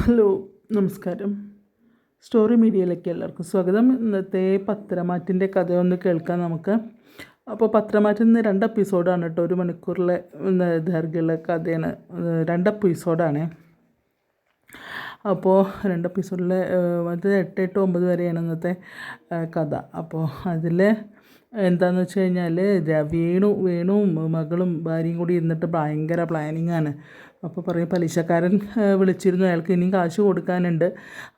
Hello നമസ്കാരം. Story മീഡിയയിലേക്ക് എല്ലാവർക്കും സ്വാഗതം. ഇന്നത്തെ പത്രമാറ്റിന്റെ കഥയൊന്ന് കേൾക്കാം നമുക്ക്. അപ്പോൾ പത്രമാറ്റിൽ നിന്ന് രണ്ട് എപ്പിസോഡാണ് കേട്ടോ ഒരു മണിക്കൂറിലെ ദൈർഘ്യമുള്ള കഥയാണ്. രണ്ട് എപ്പിസോഡാണ് അപ്പോൾ രണ്ട് എപ്പിസോഡിലെ അത് എട്ട് എട്ട് ഒമ്പത് വരെയാണ് ഇന്നത്തെ കഥ. അപ്പോൾ അതിൽ എന്താണെന്ന് വെച്ച് കഴിഞ്ഞാൽ വേണു വേണുവും മകളും ഭാര്യയും കൂടി ഇരുന്നിട്ട് ഭയങ്കര പ്ലാനിങ് ആണ്. അപ്പോൾ പറയും പലിശക്കാരൻ വിളിച്ചിരുന്നു. അയാൾക്ക് ഇനിയും കാശ് കൊടുക്കാനുണ്ട്.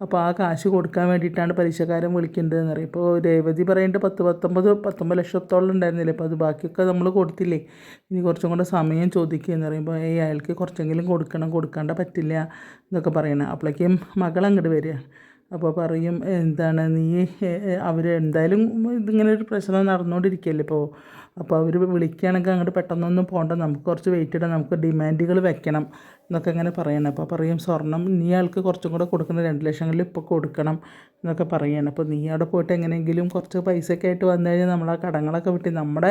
അപ്പോൾ ആ കാശ് കൊടുക്കാൻ വേണ്ടിയിട്ടാണ് പലിശക്കാരൻ വിളിക്കേണ്ടതെന്ന് പറയും. ഇപ്പോൾ രേവതി പറയേണ്ട പത്ത് പത്തൊമ്പത് പത്തൊമ്പത് ലക്ഷത്തോളം ഉണ്ടായിരുന്നില്ലേ? അപ്പോൾ അത് ബാക്കിയൊക്കെ നമ്മൾ കൊടുത്തില്ലേ? ഇനി കുറച്ചും കൂടെ സമയം ചോദിക്കുകയെന്ന് പറയുമ്പോൾ ഏ അയാൾക്ക് കുറച്ചെങ്കിലും കൊടുക്കണം കൊടുക്കാണ്ട പറ്റില്ല എന്നൊക്കെ പറയണം. അപ്പോഴേക്കും മകൾ അങ്ങോട്ട് വരിക. അപ്പോൾ പറയും എന്താണ് നീ അവർ എന്തായാലും ഇതിങ്ങനെ ഒരു പ്രശ്നം നടന്നുകൊണ്ടിരിക്കുകയല്ലേ ഇപ്പോൾ? അപ്പോൾ അവർ വിളിക്കുകയാണെങ്കിൽ അങ്ങോട്ട് പെട്ടെന്നൊന്നും പോകണ്ട നമുക്ക് കുറച്ച് വെയിറ്റ് ഇടാം. നമുക്ക് ഡിമാൻഡുകൾ വെക്കണം എന്നൊക്കെ ഇങ്ങനെ പറയണം. അപ്പോൾ പറയും സ്വർണം നീ ആൾക്ക് കുറച്ചും കൂടെ കൊടുക്കുന്ന രണ്ട് ലക്ഷങ്ങളിൽ ഇപ്പോൾ കൊടുക്കണം എന്നൊക്കെ പറയണം. അപ്പോൾ നീ അവിടെ പോയിട്ട് എങ്ങനെയെങ്കിലും കുറച്ച് പൈസയൊക്കെ ആയിട്ട് വന്നു കഴിഞ്ഞാൽ നമ്മൾ ആ കടങ്ങളൊക്കെ വീട്ടി നമ്മുടെ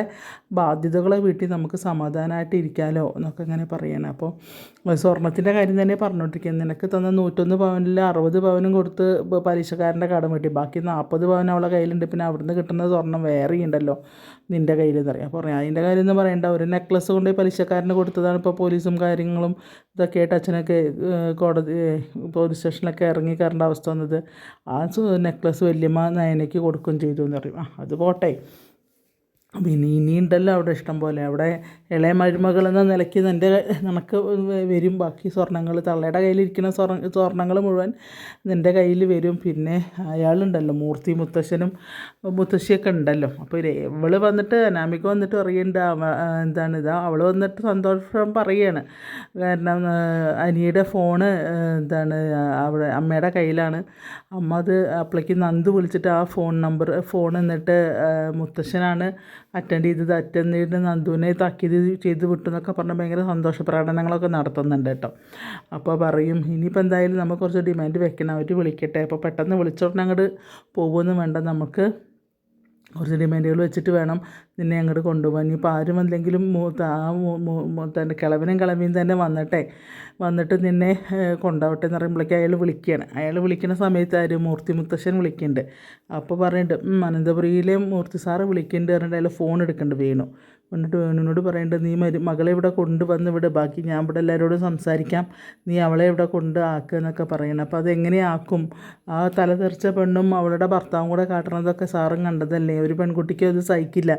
ബാധ്യതകളെ വീട്ടി നമുക്ക് സമാധാനമായിട്ട് ഇരിക്കാമല്ലോ എന്നൊക്കെ ഇങ്ങനെ പറയണം. അപ്പോൾ സ്വർണത്തിന്റെ കാര്യം തന്നെ പറഞ്ഞുകൊണ്ടിരിക്കുന്നത് നിനക്ക് തന്ന നൂറ്റൊന്ന് പവനിൽ അറുപത് പവനും കൊടുത്ത് പലിശക്കാരന്റെ കടം വീട്ടി. ബാക്കി നാൽപ്പത് പവൻ അവളെ കയ്യിലുണ്ട്. പിന്നെ അവിടുന്ന് കിട്ടുന്ന സ്വർണം വേറെ ഉണ്ടല്ലോ നിന്റെ കയ്യിൽ പറയാം അപ്പോൾ അതിന്റെ കാര്യം ഒന്നും പറയണ്ട. ഒരു നെക്ലസ് കൊണ്ട് പലിശക്കാരന് കൊടുത്തതാണ് ഇപ്പോൾ പോലീസും കാര്യങ്ങളും ഇതൊക്കെ ആയിട്ട് അച്ഛനൊക്കെ കോടതി പോലീസ് സ്റ്റേഷനിലൊക്കെ ഇറങ്ങി കയറേണ്ട അവസ്ഥ വന്നത്. ആ നെക്ലസ് വല്യമ്മ നയനയ്ക്ക് കൊടുക്കുകയും ചെയ്തു എന്ന് പറയും ആ അത് പോട്ടെ. പിന്നെ ഇനിയുണ്ടല്ലോ അവിടെ ഇഷ്ടം പോലെ. അവിടെ ഇളയ മരുമകൾ എന്ന നിലയ്ക്ക് നിന്റെ നിനക്ക് വരും ബാക്കി സ്വർണങ്ങൾ തള്ളയുടെ കയ്യിലിരിക്കുന്ന സ്വർണ സ്വർണങ്ങൾ മുഴുവൻ നിന്റെ കയ്യിൽ വരും. പിന്നെ അയാളുണ്ടല്ലോ മൂർത്തി മുത്തശ്ശനും മുത്തശ്ശിയൊക്കെ ഉണ്ടല്ലോ. അപ്പോൾ ഇവൾ വന്നിട്ട് അനാമിക വന്നിട്ട് അവ എന്താണ് ഇതാ? അവൾ വന്നിട്ട് സന്തോഷം പറയാണ്. കാരണം അനിയുടെ ഫോണ് എന്താണ് അവിടെ അമ്മയുടെ കയ്യിലാണ്. അമ്മ അത് അപ്പോഴേക്ക് നന്ദു വിളിച്ചിട്ട് ആ ഫോൺ നമ്പർ ഫോൺ എന്നിട്ട് മുത്തശ്ശനാണ് അറ്റൻഡ് ചെയ്തത്. അറ്റൻഡ് ചെയ്തിട്ട് നന്ദുവിനെ താക്കീത് ചെയ്ത് വിട്ടു എന്നൊക്കെ പറഞ്ഞ് ഭയങ്കര സന്തോഷ പ്രകടനങ്ങളൊക്കെ നടത്തുന്നുണ്ട് കേട്ടോ. അപ്പോൾ പറയും ഇനിയിപ്പോൾ എന്തായാലും നമുക്ക് കുറച്ച് ഡിമാൻഡ് വെക്കണം അവർ വിളിക്കട്ടെ. അപ്പോൾ പെട്ടെന്ന് വിളിച്ചോടനെ അങ്ങോട്ട് പോകുമെന്ന് വേണ്ട നമുക്ക് കുറച്ച് ഡിമാൻഡുകൾ വെച്ചിട്ട് വേണം നിന്നെ അങ്ങോട്ട് കൊണ്ടുപോകാൻ. ഇനിയിപ്പോൾ ആരും വന്നില്ലെങ്കിലും ആ തന്റെ കിളവിനും കിളവിയും തന്നെ വന്നിട്ടെ വന്നിട്ട് നിന്നെ കൊണ്ടാവട്ടെ എന്ന് പറയുമ്പോഴേക്കും അയാൾ വിളിക്കുകയാണ് അയാൾ വിളിക്കുന്ന സമയത്ത് ആര്? മൂർത്തി മുത്തശ്ശൻ വിളിക്കുന്നുണ്ട്. അപ്പോൾ പറയുന്നുണ്ട് അനന്തപുരിയിലെ മൂർത്തി സാറ് വിളിക്കുന്നുണ്ട് പറഞ്ഞിട്ട് അയാൾ ഫോൺ എടുക്കേണ്ടി വേണു. എന്നിട്ട് വേണുവിനോട് പറയേണ്ടത് നീ മരു മകളെ ഇവിടെ കൊണ്ടുവന്ന് ഇവിടെ ബാക്കി ഞാൻ ഇവിടെ എല്ലാവരോടും സംസാരിക്കാം. നീ അവളെ ഇവിടെ കൊണ്ട് ആക്കുക എന്നൊക്കെ പറയണം. അപ്പോൾ അതെങ്ങനെയാക്കും ആ തല തലതെറിച്ച പെണ്ണും അവളുടെ ഭർത്താവും കൂടെ കാട്ടണതൊക്കെ സാറും കണ്ടതല്ലേ? ഒരു പെൺകുട്ടിക്ക് അത് സഹിക്കില്ല.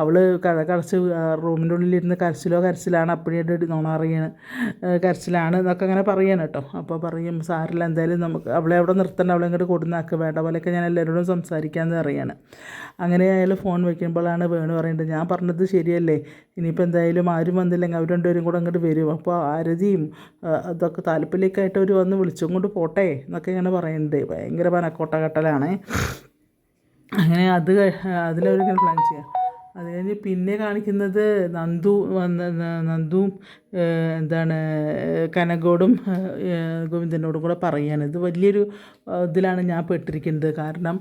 അവൾ കട കറച്ച് റൂമിന്റെ ഉള്ളിലിരുന്ന് കരച്ചിലോ കരച്ചിലാണ്. അപ്പോഴേ നോണ അറിയാണ്. കരച്ചിലാണ് എന്നൊക്കെ അങ്ങനെ പറയണം കേട്ടോ. അപ്പോൾ പറയും സാറില്ല എന്തായാലും നമുക്ക് അവളെ അവിടെ നിർത്തണ്ട. അവളെ ഇങ്ങോട്ട് കൊടുന്നാക്കുക വേണ്ട പോലെയൊക്കെ ഞാൻ എല്ലാവരോടും സംസാരിക്കാമെന്ന് അറിയാണ് അങ്ങനെ അയാൾ ഫോൺ വയ്ക്കുമ്പോഴാണ് വേണു പറയേണ്ടത്. ഞാൻ പറഞ്ഞത് ശരിയല്ലേ ഇനിയിപ്പോൾ എന്തായാലും ആരും വന്നില്ലെങ്കിൽ അവർ രണ്ടുപേരും കൂടെ അങ്ങോട്ട് വരും. അപ്പോൾ ആരതിയും അതൊക്കെ താല്പര്യക്കായിട്ട് അവർ വന്ന് വിളിച്ചും കൊണ്ട് പോട്ടെ എന്നൊക്കെ ഇങ്ങനെ പറയുന്നുണ്ട് ഭയങ്കര പനക്കോട്ട കട്ടലാണേ അങ്ങനെ അത് അതിലവരിങ്ങനെ പ്ലാൻ ചെയ്യാം. അത് കഴിഞ്ഞ് പിന്നെ കാണിക്കുന്നത് നന്ദു നന്ദുവും എന്താണ് കനകോടും ഗോവിന്ദനോടും കൂടെ പറയുകയാണ് ഇത് വലിയൊരു ഇതിലാണ് ഞാൻ പെട്ടിരിക്കുന്നത്. കാരണം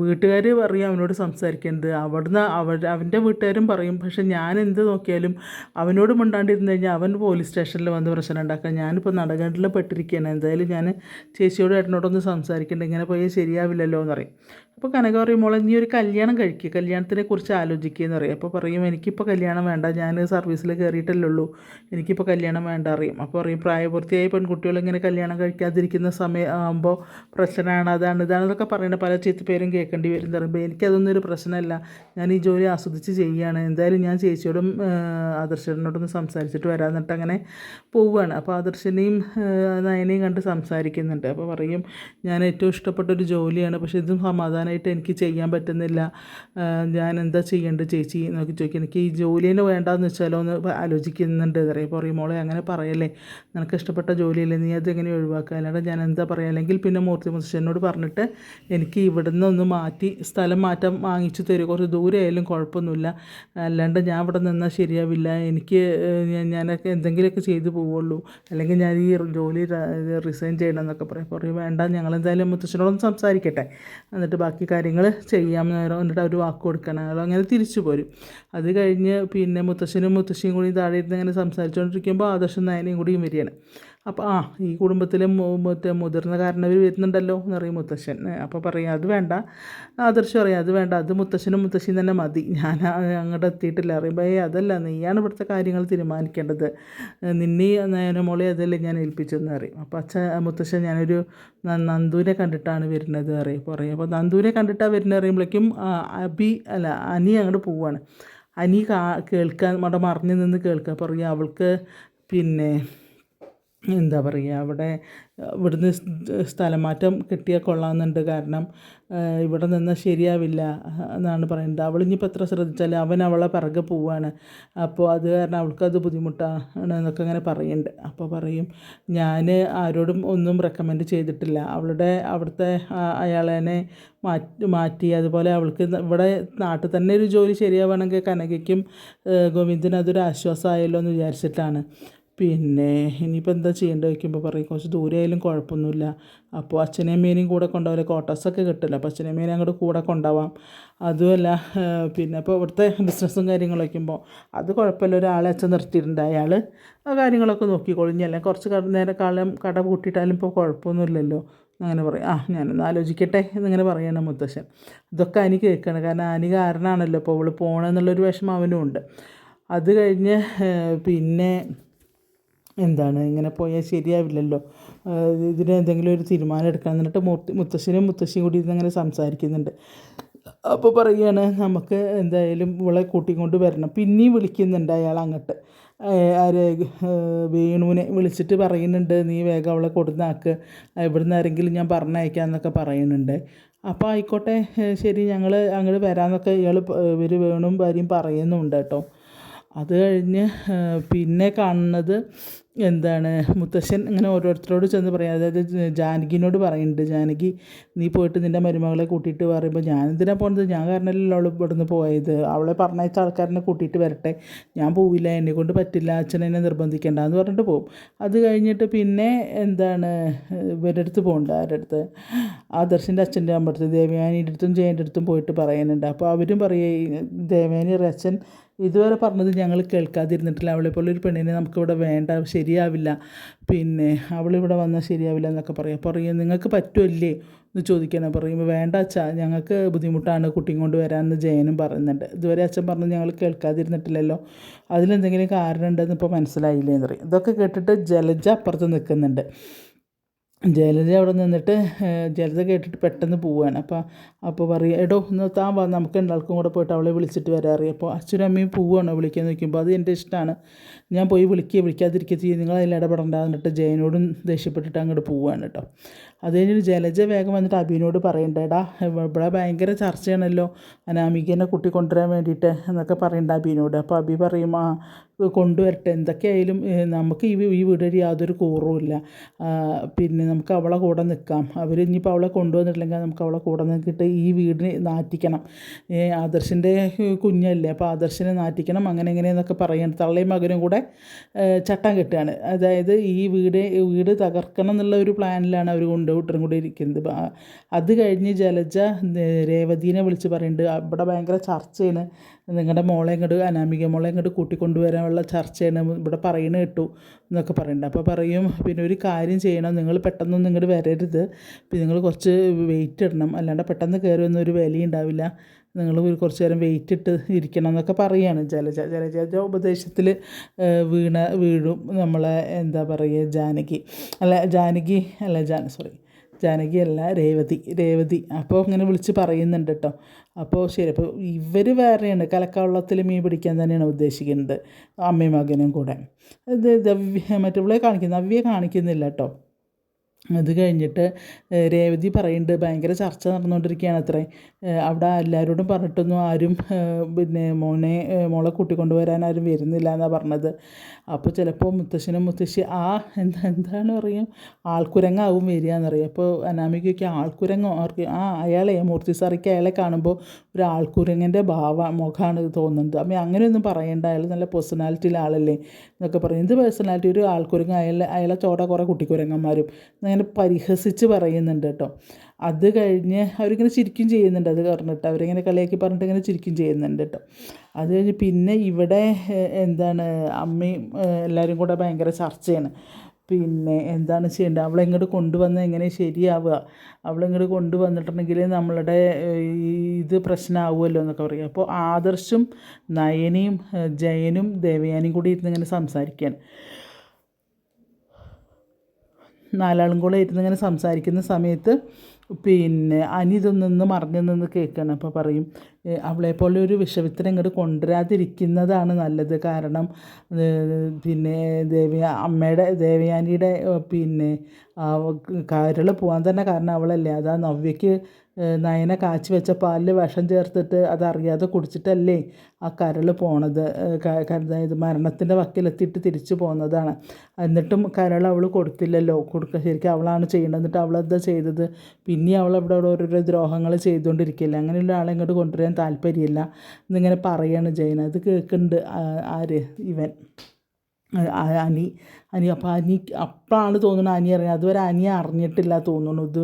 വീട്ടുകാർ പറയും അവനോട് സംസാരിക്കുന്നത് അവിടുന്ന് അവ അവന്റെ വീട്ടുകാരും പറയും. പക്ഷെ ഞാൻ എന്ത് നോക്കിയാലും അവനോട് മിണ്ടാണ്ടിരുന്ന് കഴിഞ്ഞാൽ അവൻ പോലീസ് സ്റ്റേഷനിൽ വന്ന് പ്രശ്നം ഉണ്ടാക്കുക ഞാനിപ്പോൾ നടകണ്ടിൽ പെട്ടിരിക്കുകയാണ്. എന്തായാലും ഞാൻ ചേച്ചിയോട് ഏട്ടനോടൊന്ന് സംസാരിക്കേണ്ട. ഇങ്ങനെ പോയാൽ ശരിയാവില്ലല്ലോ എന്ന് പറയും. അപ്പോൾ കനക പറയും മോളെ നീ ഒരു കല്യാണം കഴിക്കുക കല്യാണത്തിനെ കുറിച്ച് ആലോചിക്കുക എന്ന് പറയും. അപ്പോൾ പറയും എനിക്കിപ്പോൾ കല്യാണം വേണ്ട. ഞാൻ സർവീസിൽ കയറിയിട്ടല്ലേ ഉള്ളൂ. എനിക്കിപ്പോൾ കല്യാണം വേണ്ട അറിയും അപ്പോൾ പറയും പ്രായപൂർത്തിയായ പെൺകുട്ടികൾ ഇങ്ങനെ കല്യാണം കഴിക്കാതിരിക്കുന്ന സമയം ആകുമ്പോൾ പ്രശ്നമാണ്. അതാണ് ഇതാണെന്നൊക്കെ പറയുന്നത് പല ചീത്തപ്പേരും കേൾക്കേണ്ടി വരും. പറയുമ്പോൾ എനിക്കതൊന്നും ഒരു പ്രശ്നമല്ല. ഞാൻ ഈ ജോലി ആസ്വദിച്ച് ചെയ്യുകയാണ് എന്തായാലും ഞാൻ ചേച്ചിയോടും ആദർശനോടൊന്ന് സംസാരിച്ചിട്ട് വരാം എന്നിട്ട് അങ്ങനെ പോവുകയാണ്. അപ്പോൾ ആദർശനെയും നയനെയും കണ്ട് സംസാരിക്കുന്നുണ്ട്. അപ്പോൾ പറയും ഞാൻ ഏറ്റവും ഇഷ്ടപ്പെട്ട ഒരു ജോലിയാണ്. പക്ഷേ ഇതും സമാധാനമായിട്ട് എനിക്ക് ചെയ്യാൻ പറ്റുന്നില്ല. ഞാൻ എന്താ ചെയ്യേണ്ടത് ചേച്ചി എന്നൊക്കെ ചോദിക്കും. എനിക്ക് ഈ ജോലിനെ വേണ്ടാന്ന് വെച്ചാലോ എന്ന് ആലോചിക്കുന്നുണ്ട്. പറയും പറയും മോളെ അങ്ങനെ പറയല്ലേ. നിനക്ക് ഇഷ്ടപ്പെട്ട ജോലിയല്ലേ നീ അതെങ്ങനെ ഒഴിവാക്കുക? അല്ലാണ്ട് ഞാൻ എന്താ പറയുക അല്ലെങ്കിൽ പിന്നെ മൂർത്തി മുത്തശ്ശനോട് പറഞ്ഞിട്ട് എനിക്ക് ഇവിടുന്ന് ഒന്ന് മാറ്റി സ്ഥലം മാറ്റം വാങ്ങിച്ചു തരും. കുറച്ച് ദൂരെ ആയാലും കുഴപ്പമൊന്നുമില്ല. അല്ലാണ്ട് ഞാൻ ഇവിടെ നിന്നാൽ ശരിയാവില്ല. എനിക്ക് ഞാനൊക്കെ എന്തെങ്കിലുമൊക്കെ ചെയ്തു പോവുള്ളൂ. അല്ലെങ്കിൽ ഞാൻ ഈ ജോലി റിസൈൻ ചെയ്യണം എന്നൊക്കെ പറയും. പറയും വേണ്ട ഞങ്ങൾ എന്തായാലും മുത്തശ്ശനോടൊന്ന് സംസാരിക്കട്ടെ. എന്നിട്ട് ബാക്കി കാര്യങ്ങൾ ചെയ്യാമെന്ന് നേരം എന്നിട്ട് അവർ വാക്ക് കൊടുക്കണം. അങ്ങനെ തിരിച്ചു പോരും. അത് കഴിഞ്ഞ് പിന്നെ മുത്തശ്ശനും മുത്തശ്ശിയും കൂടി താഴെ ഇരുന്ന് ഇങ്ങനെ സംസാരിച്ചുകൊണ്ടിരിക്കുമ്പോൾ ആദർശം നയനയും കൂടിയും വരികയാണ് അപ്പോൾ ആ ഈ കുടുംബത്തിലെ മറ്റേ മുതിർന്ന കാരണവർ വരുന്നുണ്ടല്ലോ എന്ന് പറയും മുത്തശ്ശൻ അപ്പോൾ പറയും അത് വേണ്ട. ആദർശം പറയും അത് വേണ്ട അത് മുത്തശ്ശനും മുത്തശ്ശിയും തന്നെ മതി. ഞാൻ അങ്ങോട്ട് എത്തിയിട്ടില്ല. പറയുമ്പോൾ ഏ അതല്ല നീയാണ് ഇവിടുത്തെ കാര്യങ്ങൾ തീരുമാനിക്കേണ്ടത്. നിന്നെ നയനമോളെ അതല്ലേ ഞാൻ ഏൽപ്പിച്ചതെന്ന് പറയും. അപ്പോൾ അച്ഛൻ മുത്തശ്ശൻ ഞാനൊരു നന്ദൂരെ കണ്ടിട്ടാണ് വരുന്നത് പറയും. പറയും അപ്പോൾ നന്ദൂരെ കണ്ടിട്ടാണ് വരുന്നത്? പറയുമ്പോഴേക്കും അബി അല്ല അനി അങ്ങോട്ട് പോവാണ്. അനി കാ കേൾക്കാൻ അവിടെ മറിഞ്ഞു നിന്ന് കേൾക്കുക പറയുക അവൾക്ക് പിന്നെ എന്താ പറയുക അവിടെ ഇവിടുന്ന് സ്ഥലം മാറ്റം കിട്ടിയാൽ കൊള്ളാമെന്നുണ്ട് കാരണം ഇവിടെ നിന്നാൽ ശരിയാവില്ല എന്നാണ് പറയുന്നത്. അവൾ ഇനിയിപ്പോൾ എത്ര ശ്രദ്ധിച്ചാലും അവൻ അവളെ പിറകെ പോവാണ് അപ്പോൾ അത് കാരണം അത് ബുദ്ധിമുട്ടാണ് എന്നൊക്കെ അങ്ങനെ പറയുന്നുണ്ട്. അപ്പോൾ പറയും ഞാൻ ആരോടും ഒന്നും റെക്കമെൻഡ് ചെയ്തിട്ടില്ല. അവളുടെ അവിടുത്തെ അയാളെ മാറ്റി മാറ്റി. അതുപോലെ അവൾക്ക് ഇവിടെ നാട്ടിൽ തന്നെ ഒരു ജോലി ശരിയാവുകയാണെങ്കിൽ കനകയ്ക്കും ഗോവിന്ദനും അതൊരു ആശ്വാസമായല്ലോ എന്ന് വിചാരിച്ചിട്ടാണ്. പിന്നെ ഇനിയിപ്പോൾ എന്താ ചെയ്യേണ്ടത് ചോദിക്കുമ്പോൾ പറയും കുറച്ച് ദൂരെയായാലും കുഴപ്പമൊന്നുമില്ല. അപ്പോൾ അച്ഛനെയും അമ്മേനെയും കൂടെ കൊണ്ടുപോകില്ല ക്വാർട്ടേഴ്സൊക്കെ കിട്ടില്ല. അപ്പോൾ അച്ഛനെയും അമ്മേനെയും അങ്ങോട്ട് കൂടെ കൊണ്ടുപോവാം. അതുമല്ല പിന്നെ ഇപ്പോൾ ഇവിടുത്തെ ബിസിനസ്സും കാര്യങ്ങളും വയ്ക്കുമ്പോൾ അത് കുഴപ്പമില്ല. ഒരാളെ അച്ഛൻ നിർത്തിയിട്ടുണ്ട്. അയാൾ ആ കാര്യങ്ങളൊക്കെ നോക്കിക്കോളും. അല്ലെങ്കിൽ കുറച്ച് നേരം കാലം കട പൂട്ടിയിട്ടാലും ഇപ്പോൾ കുഴപ്പമൊന്നുമില്ലല്ലോ. അങ്ങനെ പറയും. ആ ഞാനൊന്ന് ആലോചിക്കട്ടെ എന്നിങ്ങനെ പറയണം മുത്തശ്ശൻ. ഇതൊക്കെ അനി കേൾക്കണം. കാരണം അനി കാരണമാണല്ലോ ഇപ്പോൾ അവൾ പോകണമെന്നുള്ളൊരു വിഷമം അവനും ഉണ്ട് അത് കഴിഞ്ഞ് പിന്നെ എന്താണ്? ഇങ്ങനെ പോയാൽ ശരിയാവില്ലല്ലോ. ഇതിന് എന്തെങ്കിലും ഒരു തീരുമാനം എടുക്കണം എന്നിട്ട് മൂർത്തി മുത്തശ്ശനും മുത്തശ്ശിയും കൂടി ഇരുന്നങ്ങനെ സംസാരിക്കുന്നുണ്ട്. അപ്പോൾ പറയുകയാണ് നമുക്ക് എന്തായാലും ഇവളെ കൂട്ടിക്കൊണ്ട് വരണം. പിന്നെയും വിളിക്കുന്നുണ്ട് അയാൾ അങ്ങോട്ട്. ആര് വേണുവിനെ വിളിച്ചിട്ട് പറയുന്നുണ്ട് നീ വേഗം അവളെ കൊടുന്നാക്ക് ഇവിടുന്ന് ആരെങ്കിലും ഞാൻ പറഞ്ഞയക്കാമെന്നൊക്കെ പറയുന്നുണ്ട്. അപ്പോൾ ആയിക്കോട്ടെ ശരി ഞങ്ങൾ അങ്ങോട്ട് വരാമെന്നൊക്കെ ഇയാൾ ഇവർ വേണും ഭാര്യയും പറയുന്നുണ്ട് കേട്ടോ. അത് കഴിഞ്ഞ് പിന്നെ കാണുന്നത് എന്താണ് മുത്തശ്ശൻ ഇങ്ങനെ ഓരോരുത്തരോട് ചെന്ന് പറയും. അതായത് ജാനകിനോട് പറയുന്നുണ്ട് ജാനകി നീ പോയിട്ട് നിന്റെ മരുമകളെ കൂട്ടിയിട്ട് പറയുമ്പോൾ ഞാൻ എന്തിനാണ് പോകുന്നത് ഞാൻ കാരണമല്ലല്ലോ അവൾ ഇവിടുന്ന് പോയത്. അവളെ പറഞ്ഞയച്ച ആൾക്കാരനെ കൂട്ടിയിട്ട് വരട്ടെ. ഞാൻ പോവില്ല എന്നെ കൊണ്ട് പറ്റില്ല അച്ഛനെന്നെ നിർബന്ധിക്കേണ്ട എന്ന് പറഞ്ഞിട്ട് പോകും അത് കഴിഞ്ഞിട്ട് പിന്നെ എന്താണ് ഇവരുടെ അടുത്ത് പോകണ്ട ആരുടെ അടുത്ത്? ആദർശിന്റെ അച്ഛന്റെ അമ്പലത്തിൽ. ദേവയാനിയുടെ അടുത്തും ജയന്റെ അടുത്തും പോയിട്ട് പറയാനുണ്ട് അപ്പോൾ അവരും പറയുക ദേവയാനി അച്ഛൻ ഇതുവരെ പറഞ്ഞത് ഞങ്ങൾ കേൾക്കാതിരുന്നിട്ടില്ല. അവളെ പോലെ ഒരു പെണ്ണിനെ നമുക്കിവിടെ വേണ്ട ശരിയാവില്ല. പിന്നെ അവളിവിടെ വന്നാൽ ശരിയാവില്ല എന്നൊക്കെ പറയും. പറയും നിങ്ങൾക്ക് പറ്റുമല്ലേ? എന്ന് ചോദിക്കാനാണ് പറയുമ്പോൾ വേണ്ട അച്ഛാ ഞങ്ങൾക്ക് ബുദ്ധിമുട്ടാണ് കുട്ടിയും കൊണ്ട് വരാമെന്ന് ജയനും പറയുന്നുണ്ട്. ഇതുവരെ അച്ഛൻ പറഞ്ഞ് ഞങ്ങൾ കേൾക്കാതിരുന്നിട്ടില്ലല്ലോ. അതിലെന്തെങ്കിലും കാരണം ഉണ്ടെന്ന് ഇപ്പോൾ മനസ്സിലായില്ലേ എന്ന് പറയും. ഇതൊക്കെ കേട്ടിട്ട് ജലജ അപ്പുറത്ത് നിൽക്കുന്നുണ്ട്. ജലജ അവിടെ നിന്നിട്ട് ജലജ കേട്ടിട്ട് പെട്ടെന്ന് പോവുകയാണ്. അപ്പോൾ അപ്പോൾ പറയുക എടോ ഒന്ന് താൻ വാ നമുക്ക് രണ്ടാൾക്കും കൂടെ പോയിട്ട് അവളെ വിളിച്ചിട്ട് അറിയാം. അപ്പോൾ അച്ഛനും അമ്മയും പോവുകയാണോ വിളിക്കാൻ. നോക്കുമ്പോൾ അത് എന്റെ ഇഷ്ടമാണ് ഞാൻ പോയി വിളിക്കുക വിളിക്കാതിരിക്കുക ചെയ്യും നിങ്ങൾ അതിൽ ഇടപെടണ്ട എന്നിട്ട് ജയനോടും ദേഷ്യപ്പെട്ടിട്ട് അങ്ങോട്ട് പോവുകയാണ് കേട്ടോ. അത് കഴിഞ്ഞിട്ട് ജലജ വേഗം വന്നിട്ട് അബിനോട് പറയണ്ടേടാ ഇവിടെ ഭയങ്കര ചർച്ചയാണല്ലോ അനാമികനെ കുട്ടി കൊണ്ടുവരാൻ വേണ്ടിയിട്ട് എന്നൊക്കെ പറയണ്ട അബിനോട്. അപ്പോൾ അബി പറയും ആ കൊണ്ടുവരട്ടെ എന്തൊക്കെയായാലും നമുക്ക് ഈ ഈ വീടൊരു യാതൊരു കൂറുമില്ല പിന്നെ നമുക്ക് അവളെ കൂടെ നിൽക്കാം. അവർ ഇനിയിപ്പോൾ അവളെ കൊണ്ടുവന്നിട്ടില്ലെങ്കിൽ നമുക്ക് അവളെ കൂടെ നിൽക്കിയിട്ട് ഈ വീടിനെ നാറ്റിക്കണം. ആദർശിന്റെ കുഞ്ഞല്ലേ അപ്പോൾ ആദർശിനെ നാറ്റിക്കണം അങ്ങനെ എങ്ങനെയെന്നൊക്കെ പറയണം തള്ളയും മകനും കൂടെ ചട്ടം കെട്ടുകയാണ്. അതായത് ഈ വീട് വീട് തകർക്കണം എന്നുള്ള ഒരു പ്ലാനിലാണ് അവർ കൊണ്ടുവിട്ടും കൂടി ഇരിക്കുന്നത്. അത് കഴിഞ്ഞ് ജലജ രേവതീനെ വിളിച്ച് പറയുന്നുണ്ട് ഇവിടെ ഭയങ്കര ചർച്ചയാണ്. നിങ്ങളുടെ മോളെ ഇങ്ങോട്ട് അനാമിക മോളെ ഇങ്ങോട്ട് കൂട്ടിക്കൊണ്ടുവരാനുള്ള ചർച്ചയാണ്. ഇവിടെ പറയണ കേട്ടു എന്നൊക്കെ പറയുന്നുണ്ട് അപ്പോൾ പറയും പിന്നെ ഒരു കാര്യം ചെയ്യണം. നിങ്ങൾ പെട്ടെന്നൊന്നും ഇങ്ങോട്ട് വരരുത്. പിന്നെ നിങ്ങൾ കുറച്ച് വെയിറ്റ് ഇടണം. അല്ലാണ്ട് പെട്ടെന്ന് കയറി ഒന്നും ഒരു വിലയുണ്ടാവില്ല നിങ്ങൾ കുറച്ച് നേരം വെയിറ്റ് ഇട്ട് ഇരിക്കണം എന്നൊക്കെ പറയുകയാണ് ജലജ ജലജ ഉപദേശത്തിൽ വീണ വീഴും നമ്മളെ എന്താ പറയുക ജാനകി. അല്ല ജാനകി അല്ല ജാന സോറി ജാനകി അല്ല രേവതി രേവതി. അപ്പോൾ ഇങ്ങനെ വിളിച്ച് പറയുന്നുണ്ട് കേട്ടോ. അപ്പോൾ ശരി അപ്പോൾ ഇവർ വേറെയാണ് കലക്കവള്ളത്തിൽ മീൻ പിടിക്കാൻ തന്നെയാണ് ഉദ്ദേശിക്കുന്നത് അമ്മയും മകനും കൂടെ. ഇത് ദവ്യ മറ്റുള്ളവരെ കാണിക്കുന്നു നവ്യെ കാണിക്കുന്നില്ല കേട്ടോ. അത് കഴിഞ്ഞിട്ട് രേവതി പറയുന്നുണ്ട് ഭയങ്കര ചർച്ച നടന്നുകൊണ്ടിരിക്കുകയാണ് അത്രേ. അവിടെ എല്ലാവരോടും പറഞ്ഞിട്ടൊന്നും ആരും പിന്നെ മോനെ മോളെ കൂട്ടിക്കൊണ്ട് വരാൻ ആരും വരുന്നില്ല എന്നാണ് പറഞ്ഞത്. അപ്പോൾ ചിലപ്പോൾ മുത്തശ്ശനും മുത്തശ്ശി ആ എന്താ എന്താണ് പറയും? ആൾക്കുരങ്ങാവും വരിക എന്നറിയാം അപ്പോൾ അനാമികയ്ക്ക് ആൾക്കുരങ്ങോ ആർക്ക് ആ അയാളെ മൂർത്തി സാറിക്ക് അയാളെ കാണുമ്പോൾ ഒരു ആൾക്കുരങ്ങന്റെ ഭാവ മുഖമാണ് തോന്നുന്നത്. അപ്പം അങ്ങനെയൊന്നും പറയേണ്ട. അയാൾ നല്ല പേഴ്സണാലിറ്റിയിലെ ആളല്ലേ എന്നൊക്കെ പറയും. എന്ത് പേഴ്സണാലിറ്റി ഒരു ആൾക്കുരങ്ങ് അയാളെ അയാളെ ചോട കുറേ കുട്ടിക്കുരങ്ങന്മാരും. അങ്ങനെ പരിഹസിച്ച് പറയുന്നുണ്ട് കേട്ടോ. അത് കഴിഞ്ഞ് അവരിങ്ങനെ ചിരിക്കും ചെയ്യുന്നുണ്ട് അത് പറഞ്ഞിട്ട്. അവരിങ്ങനെ കളിയാക്കി പറഞ്ഞിട്ട് ഇങ്ങനെ ചിരിക്കും ചെയ്യുന്നുണ്ട് കേട്ടോ. അത് കഴിഞ്ഞ് പിന്നെ ഇവിടെ എന്താണ് അമ്മയും എല്ലാവരും കൂടെ ഭയങ്കര ചർച്ചയാണ്. പിന്നെ എന്താണ് ചെയ്യേണ്ടത്? അവളെ ഇങ്ങോട്ട് കൊണ്ടുവന്ന് എങ്ങനെ ശരിയാവുക? അവളെ ഇങ്ങോട്ട് കൊണ്ടുവന്നിട്ടുണ്ടെങ്കിൽ നമ്മളുടെ ഇത് പ്രശ്നമാവുമല്ലോ എന്നൊക്കെ പറയും. അപ്പോൾ ആദർശും നയനയും ജയനും ദേവയാനിയും കൂടി ഇരുന്ന് ഇങ്ങനെ സംസാരിക്കാൻ നാലാളും കൂടെ ഇരുന്ന് ഇങ്ങനെ സംസാരിക്കുന്ന സമയത്ത് പിന്നെ അനി ഇതൊന്നു മറിഞ്ഞു നിന്ന് കേൾക്കണം. അപ്പോൾ പറയും അവളെ അവളെപ്പോലെ ഒരു വിഷവിത്തരം ഇങ്ങോട്ട് കൊണ്ടുവരാതിരിക്കുന്നതാണ് നല്ലത്. കാരണം പിന്നെ ദേവി അമ്മയുടെ ദേവയാനിയുടെ പിന്നെ കരൾ പോകാൻ തന്നെ കാരണം അവളല്ലേ. അതാ നവ്യയ്ക്ക് ഏ, നയന കാച്ചി വെച്ച പാലിൽ വിഷം ചേർത്തിട്ട് അതറിയാതെ കുടിച്ചിട്ടല്ലേ ആ കരൾ പോണത്. കരുതായത് മരണത്തിന്റെ വക്കിലെത്തിയിട്ട് തിരിച്ചു പോകുന്നതാണ് എന്നിട്ടും കരൾ അവൾ കൊടുത്തില്ലല്ലോ. കൊടുക്കുക ശരിക്കും അവളാണ് ചെയ്യേണ്ടത്. എന്നിട്ട് അവളെന്താ ചെയ്തത്? പിന്നെ അവൾ അവിടെ ഓരോരോ ദ്രോഹങ്ങൾ ചെയ്തുകൊണ്ടിരിക്കില്ല അങ്ങനെയുള്ള ആളെ ഇങ്ങോട്ട് കൊണ്ടുവരാൻ താല്പര്യമില്ല എന്നിങ്ങനെ പറയാണ് ജയന അത് കേൾക്കുന്നുണ്ട് ആര്? ഇവൻ. അനി അനി അപ്പോൾ അനി അപ്പോഴാണ് തോന്നുന്നത് അനി അറിയാം അതുവരെ അനി അറിഞ്ഞിട്ടില്ല തോന്നുന്നു ഇത്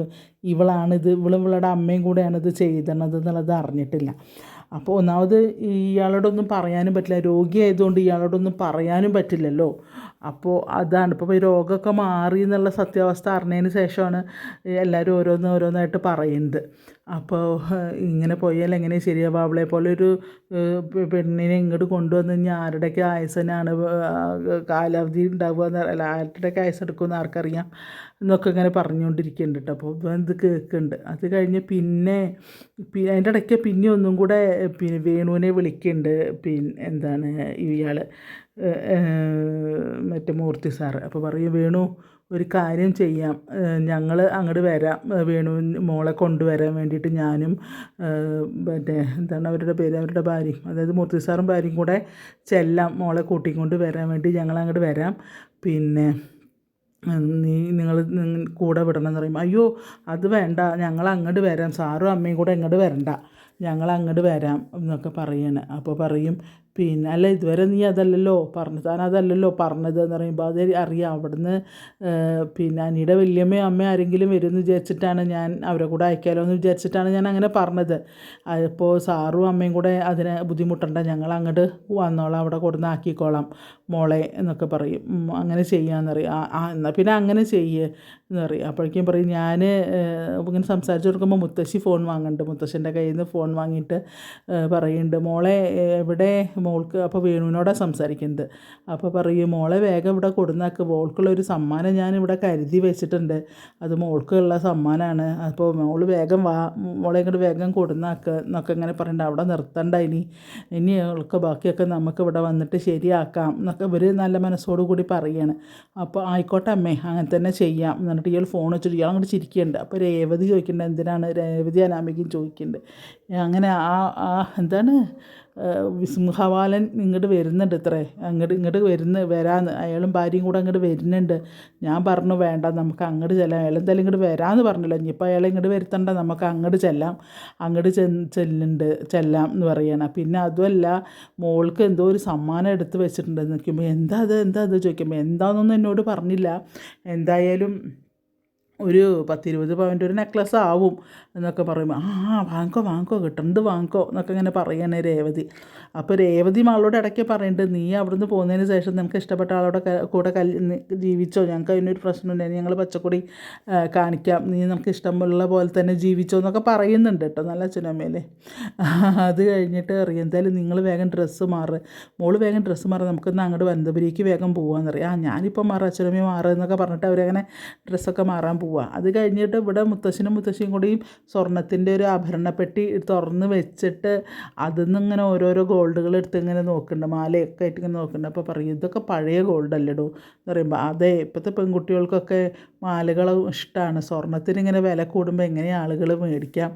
ഇവളാണ് ഇത് ഇവളും ഇവളുടെ അമ്മയും കൂടെയാണ് ഇത് ചെയ്തണത് എന്നുള്ളത് അറിഞ്ഞിട്ടില്ല. അപ്പോൾ ഒന്നാമത് ഇയാളോടൊന്നും പറയാനും പറ്റില്ല. രോഗിയായതുകൊണ്ട് ഇയാളോടൊന്നും പറയാനും പറ്റില്ലല്ലോ. അപ്പോൾ അതാണ്. ഇപ്പോൾ ഈ രോഗമൊക്കെ മാറി എന്നുള്ള സത്യാവസ്ഥ അറിഞ്ഞതിന് ശേഷമാണ് എല്ലാവരും ഓരോന്ന് ഓരോന്നായിട്ട് പറയുന്നത്. അപ്പോൾ ഇങ്ങനെ പോയാൽ എങ്ങനെ ശരിയാവും. അവളെ പോലെ ഒരു പെണ്ണിനെ ഇങ്ങോട്ട് കൊണ്ടുവന്ന് കഴിഞ്ഞാൽ ആരുടെയൊക്കെ ആയുസനാണ് കാലാവധി ഉണ്ടാവുക എന്ന് അല്ല ആരുടെയൊക്കെ ആയുസ് എടുക്കുമെന്ന് ആർക്കറിയാം എന്നൊക്കെ ഇങ്ങനെ പറഞ്ഞുകൊണ്ടിരിക്കുന്നുണ്ട് കേട്ടോ. അപ്പോൾ ഇത് കേൾക്കുന്നുണ്ട്. അത് കഴിഞ്ഞ് പിന്നെ അതിന്റെ ഇടയ്ക്ക് പിന്നെ ഒന്നും കൂടെ പിന്നെ വേണുവിനെ വിളിക്കുന്നുണ്ട്. പിന്നെ എന്താണ് ഇയാൾ മറ്റേ മൂർത്തി സാറ്. അപ്പോൾ പറയും വേണു ഒരു കാര്യം ചെയ്യാം. ഞങ്ങൾ അങ്ങോട്ട് വരാം. വേണു മോളെ കൊണ്ടുവരാൻ വേണ്ടിയിട്ട് ഞാനും മറ്റേ എന്താണ് അവരുടെ പേര്? അവരുടെ ഭാര്യയും അതായത് മൂർത്തി സാറും ഭാര്യയും കൂടെ ചെല്ലാം മോളെ കൂട്ടിക്കൊണ്ട് വരാൻ വേണ്ടി ഞങ്ങൾ അങ്ങോട്ട് വരാം. പിന്നെ നീ നിങ്ങൾ കൂടെ വിടണം. എന്ന് പറയും. അയ്യോ അത് വേണ്ട. ഞങ്ങൾ അങ്ങോട്ട് വരാം. സാറും അമ്മയും കൂടെ ഇങ്ങോട്ട് വരണ്ട. ഞങ്ങൾ അങ്ങോട്ട് വരാം. എന്നൊക്കെ പറയാണ്. അപ്പോൾ പറയും പിന്നെ അല്ല ഇതുവരെ നീ അതല്ലല്ലോ പറഞ്ഞത്. താൻ അതല്ലല്ലോ പറഞ്ഞത് എന്ന് പറയുമ്പോൾ അത് അറിയാം. അവിടുന്ന് പിന്നെ അനിയുടെ വല്യമ്മയും അമ്മ ആരെങ്കിലും വരുമെന്ന് വിചാരിച്ചിട്ടാണ് ഞാൻ അവരെ കൂടെ അയക്കാലോ എന്ന് വിചാരിച്ചിട്ടാണ് ഞാൻ അങ്ങനെ പറഞ്ഞത്. അപ്പോൾ സാറും അമ്മയും കൂടെ അതിനെ ബുദ്ധിമുട്ടണ്ട. ഞങ്ങൾ അങ്ങോട്ട് വന്നോളാം. അവിടെ കൊടുന്ന് ആക്കിക്കോളാം മോളെ എന്നൊക്കെ പറയും. അങ്ങനെ ചെയ്യാമെന്ന് പറയും. ആ എന്നാൽ പിന്നെ അങ്ങനെ ചെയ്യേ എന്ന് പറയും. അപ്പോഴേക്കും പറയും ഞാൻ ഇങ്ങനെ സംസാരിച്ച് കൊടുക്കുമ്പോൾ മുത്തശ്ശി ഫോൺ വാങ്ങുന്നുണ്ട്. മുത്തശ്ശന്റെ കയ്യിൽ നിന്ന് ഫോൺ വാങ്ങിയിട്ട് പറയുന്നുണ്ട് മോളെ എവിടെ മോൾക്ക് അപ്പോൾ വേണുവിനോടാണ് സംസാരിക്കുന്നത്. അപ്പോൾ പറയും മോളെ വേഗം ഇവിടെ കൊടുന്നാക്ക്. മോൾക്കുള്ള ഒരു സമ്മാനം ഞാൻ ഇവിടെ കരുതി വെച്ചിട്ടുണ്ട്. അത് മോൾക്കുള്ള സമ്മാനമാണ് അപ്പോൾ മോൾ വേഗം വാ. മോളെ ഇങ്ങോട്ട് വേഗം കൊടുന്നാക്ക് എന്നൊക്കെ ഇങ്ങനെ പറയണ്ട. അവിടെ നിർത്തണ്ട ഇനി. ഇനി അവൾക്ക് ബാക്കിയൊക്കെ നമുക്ക് ഇവിടെ വന്നിട്ട് ശരിയാക്കാം എന്നൊക്കെ ഇവർ നല്ല മനസ്സോടു കൂടി പറയാണ്. അപ്പോൾ ആയിക്കോട്ടെ അമ്മേ അങ്ങനെ തന്നെ ചെയ്യാം എന്നിട്ട് ഇയാൾ ഫോൺ വെച്ചിട്ട് ഇയാൾ അങ്ങോട്ട് ചിരിക്കുന്നുണ്ട് അപ്പോൾ രേവതി ചോദിക്കേണ്ട എന്തിനാണ്? രേവതി അനാമികയും ചോദിക്കുന്നുണ്ട് അങ്ങനെ ആ ആ എന്താണ്? സിംഹവാലൻ ഇങ്ങോട്ട് വരുന്നുണ്ട് ഇത്രേ. അങ്ങോട്ട് ഇങ്ങോട്ട് വരുന്ന വരാന്ന്. അയാളും ഭാര്യയും കൂടെ അങ്ങോട്ട് വരുന്നുണ്ട്. ഞാൻ പറഞ്ഞു വേണ്ട നമുക്ക് അങ്ങോട്ട് ചെല്ലാം. അയാൾ എന്തായാലും ഇങ്ങോട്ട് വരാമെന്ന് പറഞ്ഞില്ല. ഇനിയിപ്പോൾ അയാളെ ഇങ്ങോട്ട് വരുത്തണ്ട. നമുക്ക് അങ്ങോട്ട് ചെല്ലാം. അങ്ങോട്ട് ചെ ചെല്ലുന്നുണ്ട് ചെല്ലാം എന്ന് പറയണം. പിന്നെ അതുമല്ല മോൾക്ക് എന്തോ ഒരു സമ്മാനം എടുത്ത് വെച്ചിട്ടുണ്ടെന്ന് നിൽക്കുമ്പോൾ എന്താ അത്? എന്താ അത്? ചോദിക്കുമ്പോൾ എന്താണെന്നൊന്നും എന്നോട് പറഞ്ഞില്ല. എന്തായാലും ഒരു പത്തിരുപത് പവന്റെ ഒരു നെക്ലസ് ആവും എന്നൊക്കെ പറയുമ്പോൾ ആ വാങ്ങിക്കോ വാങ്ങിക്കോ കിട്ടുന്നത് വാങ്ങിക്കോ? എന്നൊക്കെ ഇങ്ങനെ പറയണേ രേവതി. അപ്പോൾ രേവതി മകളോട് ഇടയ്ക്ക് പറയുന്നുണ്ട് നീ അവിടുന്ന് പോകുന്നതിന് ശേഷം നിനക്ക് ഇഷ്ടപ്പെട്ട ആളോടെ കൂടെ കൽ ജീവിച്ചോ? ഞങ്ങൾക്ക് അതിനൊരു പ്രശ്നമില്ല. ഞങ്ങൾ പച്ചക്കൊടി കാണിക്കാം. നീ നമുക്ക് ഇഷ്ടമുള്ള പോലെ തന്നെ ജീവിച്ചോ? എന്നൊക്കെ പറയുന്നുണ്ട് കേട്ടോ നല്ല അച്ഛനമ്മയല്ലേ അത് കഴിഞ്ഞിട്ട് അറിയാം എന്തായാലും നിങ്ങൾ വേഗം ഡ്രസ്സ് മാറ്. മോൾ വേഗം ഡ്രസ്സ് മാറ്. നമുക്കൊന്ന് അങ്ങോട്ട് വനന്തപുരിക്ക് വേഗം പോകാമെന്നറിയാം ആ ഞാനിപ്പോൾ മാറാം അച്ഛനമ്മ മാറുക എന്നൊക്കെ പറഞ്ഞിട്ട് അവരങ്ങനെ ഡ്രസ്സൊക്കെ മാറാൻ പോവുക അത് കഴിഞ്ഞിട്ട് ഇവിടെ മുത്തശ്ശനും മുത്തശ്ശിയും കൂടിയും സ്വർണത്തിന്റെ ഒരു ആഭരണപ്പെട്ടി തുറന്ന് വെച്ചിട്ട് അതിൽ നിന്ന് ഇങ്ങനെ ഓരോരോ ഗോൾഡുകൾ എടുത്ത് ഇങ്ങനെ നോക്കുന്നുണ്ട് മാലയൊക്കെ ആയിട്ട് ഇങ്ങനെ നോക്കുന്നുണ്ട് അപ്പോൾ പറയും ഇതൊക്കെ പഴയ ഗോൾഡ് അല്ലേടോ എന്ന് പറയുമ്പോൾ അതെ ഇപ്പോഴത്തെ പെൺകുട്ടികൾക്കൊക്കെ മാലകൾ ഇഷ്ടമാണ് സ്വർണത്തിന് ഇങ്ങനെ വില കൂടുമ്പോൾ എങ്ങനെ ആളുകൾ മേടിക്കാം?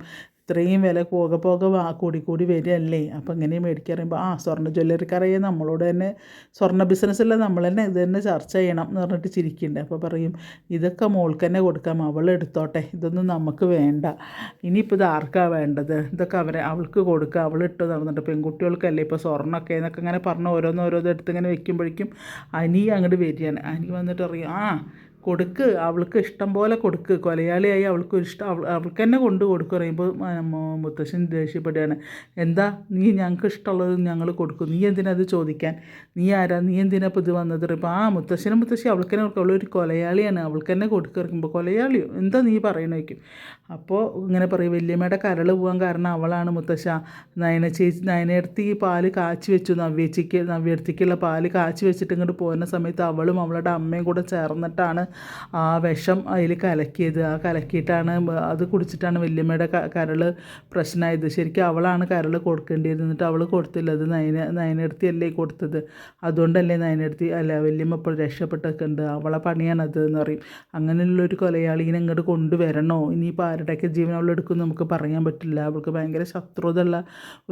ഇത്രയും വില പോകെ പോകെ വാ കൂടി കൂടി വരികയല്ലേ? അപ്പോൾ ഇങ്ങനെ മേടിക്കുക പറയുമ്പോൾ ആ സ്വർണ ജ്വല്ലറിക്കറിയാം നമ്മളോട് തന്നെ സ്വർണ ബിസിനസ്സല്ല നമ്മൾ തന്നെ ഇത് തന്നെ ചർച്ച ചെയ്യണം എന്ന് പറഞ്ഞിട്ട് ചിരിക്കുന്നുണ്ട്. അപ്പോൾ പറയും ഇതൊക്കെ മോൾക്ക് തന്നെ കൊടുക്കാം അവൾ എടുത്തോട്ടെ ഇതൊന്നും നമുക്ക് വേണ്ട. ഇനിയിപ്പോൾ ഇത് ആർക്കാണ് വേണ്ടത്? ഇതൊക്കെ അവരെ അവൾക്ക് കൊടുക്കുക അവൾ ഇട്ട് നടന്നിട്ട് പെൺകുട്ടികൾക്കല്ലേ ഇപ്പോൾ സ്വർണമൊക്കെ എന്നൊക്കെ ഇങ്ങനെ പറഞ്ഞ് ഓരോന്ന് ഓരോന്ന് എടുത്ത് ഇങ്ങനെ വെക്കുമ്പോഴേക്കും അനി അങ്ങോട്ട് വരികയാണ്. അനി വന്നിട്ട് അറിയാം ആ കൊടുക്ക് അവൾക്ക് ഇഷ്ടം പോലെ കൊടുക്ക്. കൊലയാളിയായി അവൾക്ക് ഇഷ്ടം അവൾ അവൾക്ക് തന്നെ കൊണ്ട് കൊടുക്കും പറയുമ്പോൾ മുത്തശ്ശൻ ദേഷ്യപ്പെടുകയാണ്. എന്താ? നീ ഞങ്ങൾക്ക് ഇഷ്ടമുള്ളത് ഞങ്ങൾ കൊടുക്കും. നീ എന്തിനാ അത് ചോദിക്കാൻ? നീ ആരാ? നീ എന്തിനാ ഇപ്പോൾ ഇത് വന്നത്? പറയുമ്പോൾ ആ മുത്തശ്ശനും മുത്തശ്ശി അവൾക്ക് തന്നെ കൊടുക്കും അവളൊരു കൊലയാളിയാണ്. അവൾക്ക് തന്നെ കൊടുക്കുക പറയുമ്പോൾ കൊലയാളിയോ എന്താ നീ പറയണേക്കും അപ്പോൾ ഇങ്ങനെ പറയും വല്യമ്മയുടെ കരൾ പോകാൻ കാരണം അവളാണ് മുത്തശ്ശ. നയന ചേച്ചി നയനടുത്ത് ഈ പാൽ കാച്ചി വെച്ചു. നവ്യച്ചിക്ക് നവ്യടുത്തേക്കുള്ള പാൽ കാച്ചി വെച്ചിട്ട് ഇങ്ങോട്ട് പോകുന്ന സമയത്ത് അവളും അവളുടെ അമ്മയും കൂടെ ചേർന്നിട്ടാണ് ആ വിഷം അതിൽ കലക്കിയത്. ആ കലക്കിയിട്ടാണ് അത് കുടിച്ചിട്ടാണ് വല്യമ്മയുടെ കരൾ പ്രശ്നമായത്. ശരിക്കും അവളാണ് കരൾ കൊടുക്കേണ്ടിയിരുന്നിട്ട് അവൾ കൊടുത്തില്ല. അത് നയന നയനെടുത്തിയല്ലേ കൊടുത്തത്. അതുകൊണ്ടല്ലേ നയനെടുത്തി അല്ല വല്യമ്മ ഇപ്പോൾ രക്ഷപ്പെട്ടൊക്കെ ഉണ്ട് അവളെ പണിയാണത് എന്ന് പറയും. അങ്ങനെയുള്ളൊരു കൊലയാളിനെ ഇങ്ങോട്ട് കൊണ്ടുവരണോ? ഇനിയിപ്പോൾ ആരുടെയൊക്കെ ജീവൻ അവൾ എടുക്കും നമുക്ക് പറയാൻ പറ്റില്ല. അവൾക്ക് ഭയങ്കര ശത്രുതയുള്ള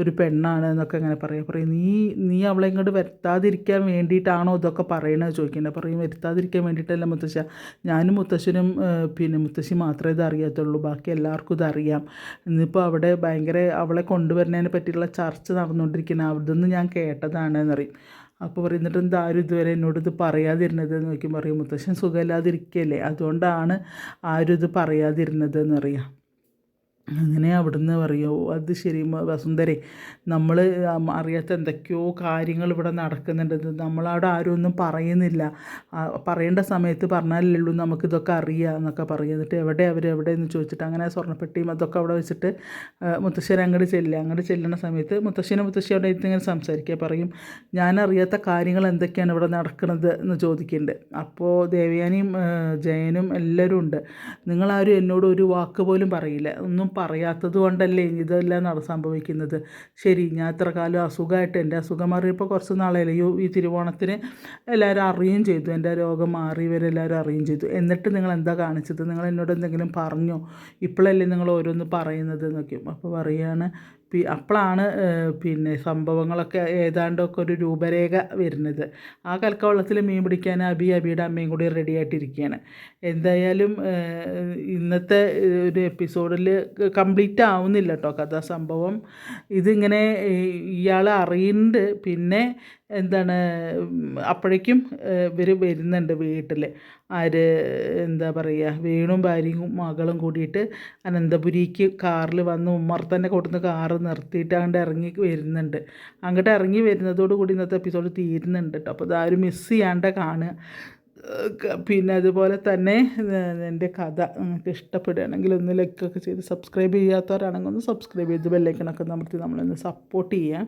ഒരു പെണ്ണാണ് എന്നൊക്കെ അങ്ങനെ പറയാം. പറയും നീ നീ അവളെ ഇങ്ങോട്ട് വരുത്താതിരിക്കാൻ വേണ്ടിയിട്ടാണോ ഇതൊക്കെ പറയണത്? ചോദിക്കുന്നത് പറയും വരുത്താതിരിക്കാൻ വേണ്ടിയിട്ടല്ല മുത്തശ്ശ. ഞാനും മുത്തശ്ശനും പിന്നെ മുത്തശ്ശി മാത്രമേ ഇത് അറിയത്തുള്ളൂ ബാക്കി എല്ലാവർക്കും ഇതറിയാം. ഇന്നിപ്പോൾ അവിടെ ഭയങ്കര അവളെ കൊണ്ടുവരുന്നതിനെ പറ്റിയുള്ള ചർച്ച നടന്നുകൊണ്ടിരിക്കുന്ന അവിടുന്ന് ഞാൻ കേട്ടതാണ് എന്നറിയും അപ്പോൾ പറയും എന്നിട്ട് എന്താ ആരും ഇതുവരെ എന്നോട് ഇത് പറയാതിരുന്നത് എന്ന് നോക്കി പറയും മുത്തശ്ശൻ സുഖമില്ലാതിരിക്കുകയല്ലേ? അതുകൊണ്ടാണ് ആരും ഇത് പറയാതിരുന്നത് എന്നറിയാം അങ്ങനെ അവിടുന്ന് പറയുമോ അത് ശരി വസുന്ധരെ നമ്മൾ അറിയാത്ത എന്തൊക്കെയോ കാര്യങ്ങൾ ഇവിടെ നടക്കുന്നുണ്ട്. നമ്മളവിടെ ആരും ഒന്നും പറയുന്നില്ല. പറയേണ്ട സമയത്ത് പറഞ്ഞാലേ ഉള്ളൂ നമുക്കിതൊക്കെ അറിയാം എന്നൊക്കെ പറയും. എന്നിട്ട് എവിടെ അവർ എവിടെ എന്ന് ചോദിച്ചിട്ട് അങ്ങനെ സ്വർണപ്പെട്ടിയും അതൊക്കെ അവിടെ വെച്ചിട്ട് മുത്തശ്ശൻ അങ്ങോട്ട് ചെല്ലുക അങ്ങോട്ട് ചെല്ലുന്ന സമയത്ത് മുത്തശ്ശനും മുത്തശ്ശി അവിടെ ഇങ്ങനെ സംസാരിക്കുക. പറയും ഞാൻ അറിയാത്ത കാര്യങ്ങൾ എന്തൊക്കെയാണ് ഇവിടെ നടക്കുന്നത് എന്ന് ചോദിക്കുന്നുണ്ട് അപ്പോൾ ദേവയാനിയും ജയനും എല്ലാവരും ഉണ്ട്. നിങ്ങളാരും എന്നോട് ഒരു വാക്ക് പോലും പറയില്ല. ഒന്നും പറയാത്തത് കൊണ്ടല്ലേ ഇതെല്ലാം നട സംഭവിക്കുന്നത്. ശരി ഞാൻ ഇത്ര കാലം അസുഖമായിട്ട് എന്റെ അസുഖം മാറിയപ്പോൾ കുറച്ച് നാളായില്ലേ ഈ തിരുവോണത്തിന് എല്ലാവരും അറിയുകയും ചെയ്തു. എന്റെ രോഗം മാറി ഇവരെല്ലാവരും അറിയുകയും ചെയ്തു. എന്നിട്ട് നിങ്ങൾ എന്താ കാണിച്ചത്? നിങ്ങൾ എന്നോട് എന്തെങ്കിലും പറഞ്ഞോ? ഇപ്പോഴല്ലേ നിങ്ങൾ ഓരോന്ന് പറയുന്നത് എന്നൊക്കെ. അപ്പോൾ പറയുകയാണ് അപ്പോഴാണ് പിന്നെ സംഭവങ്ങളൊക്കെ ഏതാണ്ടൊക്കെ ഒരു രൂപരേഖ വരുന്നത്. ആ കൽക്കവള്ളത്തിൽ മീൻ പിടിക്കാൻ അബി അബിയുടെ അമ്മയും കൂടി റെഡി ആയിട്ടിരിക്കുകയാണ് എന്തായാലും ഇന്നത്തെ ഒരു എപ്പിസോഡിൽ കംപ്ലീറ്റ് ആവുന്നില്ല കേട്ടോ കഥാസംഭവം. ഇതിങ്ങനെ ഇയാൾ അറിയുന്നുണ്ട് പിന്നെ എന്താണ് അപ്പോഴേക്കും ഇവർ വരുന്നുണ്ട് വീട്ടിൽ ആര് എന്താ പറയുക വേണും ഭാര്യയും മകളും കൂടിയിട്ട് അനന്തപുരിക്ക് കാറിൽ വന്ന് ഉമ്മാർ തന്നെ കൊടുന്ന് കാറ് നിർത്തിയിട്ട് അങ്ങോട്ട് ഇറങ്ങി വരുന്നുണ്ട്. അങ്ങോട്ട് ഇറങ്ങി വരുന്നതോട് കൂടി ഇന്നത്തെ എപ്പിസോഡ് തീരുന്നുണ്ട് കേട്ടോ അപ്പോൾ അതാരും മിസ് ചെയ്യാണ്ട് കാണുക. പിന്നെ അതുപോലെ തന്നെ എന്റെ കഥ നിങ്ങൾക്ക് ഇഷ്ടപ്പെടുകയാണെങ്കിൽ ഒന്ന് ലൈക്കൊക്കെ ചെയ്ത് സബ്സ്ക്രൈബ് ചെയ്യാത്തവരാണെങ്കിൽ ഒന്ന് സബ്സ്ക്രൈബ് ചെയ്ത് ബെല്ലൈക്കണൊക്കെ നമുക്ക് നമ്മളൊന്ന് സപ്പോർട്ട് ചെയ്യാം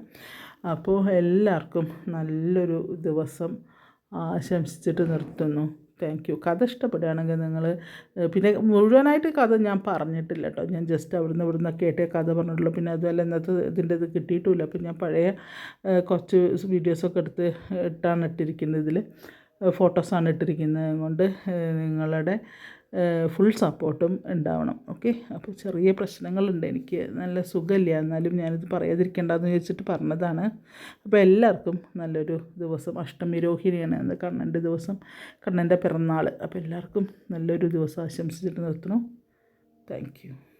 അപ്പോൾ എല്ലാവർക്കും നല്ലൊരു ദിവസം ആശംസിച്ചിട്ട് നിർത്തുന്നു. താങ്ക് യു കഥ ഇഷ്ടപ്പെടുകയാണെങ്കിൽ നിങ്ങൾ പിന്നെ മുഴുവനായിട്ട് കഥ ഞാൻ പറഞ്ഞിട്ടില്ല കേട്ടോ. ഞാൻ ജസ്റ്റ് അവിടുന്ന് ഇവിടുന്ന് കേട്ടേ കഥ പറഞ്ഞിട്ടുള്ളൂ. പിന്നെ അതുപോലെ ഇന്നത്തെ ഇതിന്റെ ഇത് കിട്ടിയിട്ടുമില്ല. അപ്പം ഞാൻ പഴയ കുറച്ച് വീഡിയോസൊക്കെ എടുത്ത് ഇട്ടാണ് ഇട്ടിരിക്കുന്നത് ഇതിൽ ഫോട്ടോസാണ് ഇട്ടിരിക്കുന്നത് കൊണ്ട് നിങ്ങളുടെ ഫുൾ സപ്പോർട്ടും ഉണ്ടാവണം. ഓക്കെ അപ്പോൾ ചെറിയ പ്രശ്നങ്ങളുണ്ട്. എനിക്ക് നല്ല സുഖമില്ല. എന്നാലും ഞാനിത് പറയാതിരിക്കേണ്ടെന്ന് ചോദിച്ചിട്ട് പറഞ്ഞതാണ്. അപ്പോൾ എല്ലാവർക്കും നല്ലൊരു ദിവസം. അഷ്ടമി രോഹിണിയാണ് എന്ന് കണ്ണന്റെ ദിവസം. കണ്ണന്റെ പിറന്നാൾ അപ്പോൾ എല്ലാവർക്കും നല്ലൊരു ദിവസം ആശംസിച്ചിട്ട് നിർത്തണം താങ്ക്